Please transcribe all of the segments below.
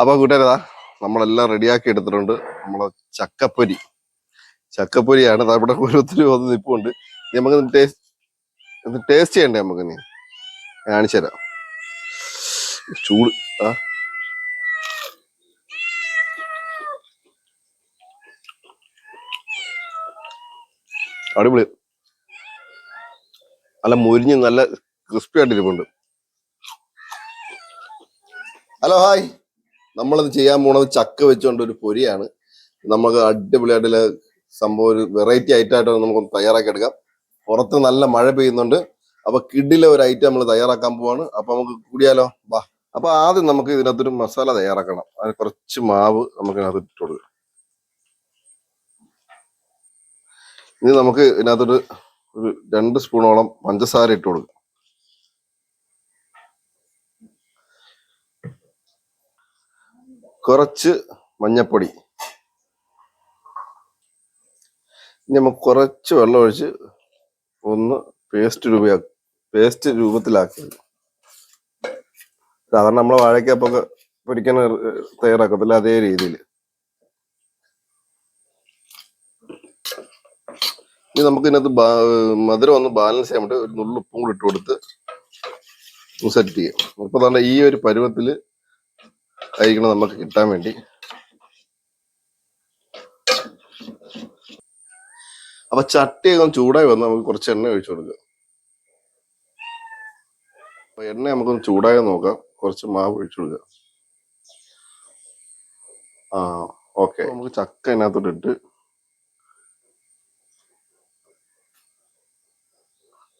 അപ്പൊ കൂട്ടുകാരതാ നമ്മളെല്ലാം റെഡിയാക്കി എടുത്തിട്ടുണ്ട്. നമ്മളെ ചക്കപ്പൊരി. ചക്കപ്പൊരിയാണ്. ഇവിടെ ഓരോരുത്തരും വന്ന് നിപ്പുണ്ട്. നമുക്ക് ടേസ്റ്റ് ടേസ്റ്റ് ചെയ്യണ്ടേ നമുക്ക് നീ കാണിച്ചു തരാം. ചൂട് ആ അടിപൊളി. നല്ല മുരിഞ്ഞ് നല്ല ക്രിസ്പി ആയിട്ടിരിപ്പുണ്ട്. ഹലോ ഹായ് നമ്മളിത് ചെയ്യാൻ പോണത് ചക്ക വെച്ചുകൊണ്ട് ഒരു പൊരിയാണ്. നമുക്ക് അടിപൊളിയായിട്ടുള്ള സംഭവം ഒരു വെറൈറ്റി ഐറ്റമായിട്ട് നമുക്ക് തയ്യാറാക്കി എടുക്കാം പുറത്ത് നല്ല മഴ പെയ്യുന്നുണ്ട്. അപ്പൊ കിഡിലെ ഒരു ഐറ്റം നമ്മൾ തയ്യാറാക്കാൻ പോവാണ്. അപ്പൊ നമുക്ക് കൂടിയാലോ? വാ. അപ്പൊ ആദ്യം നമുക്ക് ഇതിനകത്തൊരു മസാല തയ്യാറാക്കണം. അതിന് കുറച്ച് മാവ് നമുക്ക് ഇതിനകത്ത് ഇട്ട് ഇനി നമുക്ക് ഇതിനകത്തൊരു ഒരു രണ്ട് സ്പൂണോളം പഞ്ചസാര ഇട്ട് കൊടുക്കാം. കുറച്ച് മഞ്ഞപ്പൊടി. ഇനി നമുക്ക് കുറച്ച് വെള്ളം ഒഴിച്ച് ഒന്ന് പേസ്റ്റ് രൂപ പേസ്റ്റ് രൂപത്തിലാക്കി സാധാരണ നമ്മളെ വാഴയ്ക്കപ്പൊക്കെ പൊരിക്കാൻ തയ്യാറാക്കത്തില്ല അതേ രീതിയിൽ ഇനി നമുക്ക് ഇതിനകത്ത് മധുരം ഒന്ന് ബാലൻസ് ചെയ്യാൻ വേണ്ടി ഒരു നുള്ളുപ്പും കൂടി ഇട്ട് കൊടുത്ത് സെറ്റ് ചെയ്യാം. അപ്പൊ തന്നെ ഈ ഒരു പരുവത്തിൽ ആയിരിക്കണം നമുക്ക് കിട്ടാൻ വേണ്ടി. അപ്പൊ ചട്ടിയൊക്കെ ചൂടായി വന്ന് നമുക്ക് കുറച്ച് എണ്ണ ഒഴിച്ചു കൊടുക്കാം. അപ്പൊ എണ്ണ നമുക്കൊന്ന് ചൂടായി നോക്കാം. കുറച്ച് മാവ് ഒഴിച്ചു കൊടുക്കാം. ആ ഓക്കെ. നമുക്ക് ചക്ക അതിനകത്തോട്ട് ഇട്ട്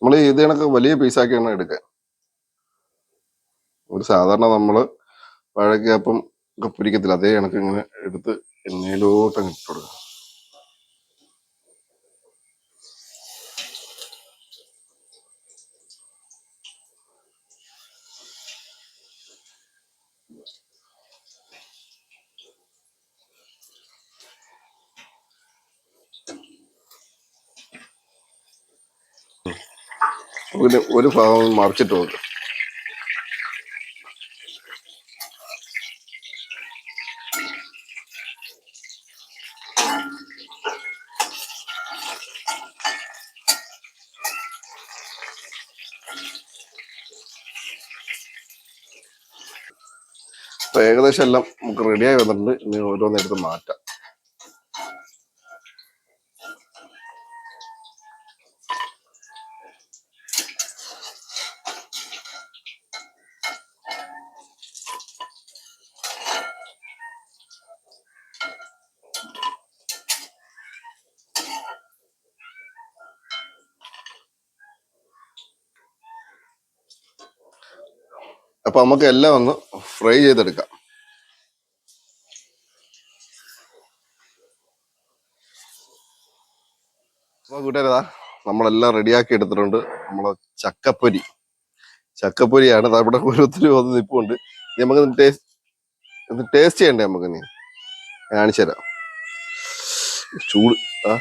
നമ്മൾ ഇത് കണക്ക് വലിയ പീസാക്കിയാണ് എടുക്കാൻ. ഒരു സാധാരണ നമ്മൾ വഴക്കപ്പം ഒക്കെ പൊരിക്കത്തില്ല. അതേ കണക്ക് ഇങ്ങനെ എടുത്ത് എണ്ണയിലോട്ട് അങ്ങ് ഇട്ട് കൊടുക്കുക. ഒരു ഭാഗം മറിച്ചിട്ട് കൊടുക്കുക ഏകദേശം എല്ലാം നമുക്ക് റെഡിയായി വന്നിട്ടുണ്ട്. ഇനി ഓരോന്നെടുത്ത് മാറ്റാം. അപ്പൊ നമുക്ക് എല്ലാം ഒന്ന് ഫ്രൈ ചെയ്തെടുക്കാം. അപ്പൊ കൂട്ടുകാരതാ നമ്മളെല്ലാം റെഡിയാക്കി എടുത്തിട്ടുണ്ട്. നമ്മളെ ചക്കപ്പൊരി. ചക്കപ്പൊരിയാണ്. ഇവിടെ ഓരോരുത്തരും വന്ന് നിൽപ്പുണ്ട് ഇനി നമുക്ക് ടേസ്റ്റ് ചെയ്യണ്ടേ നമുക്ക് നീ കാണിച്ചു തരാം ചൂട് ആ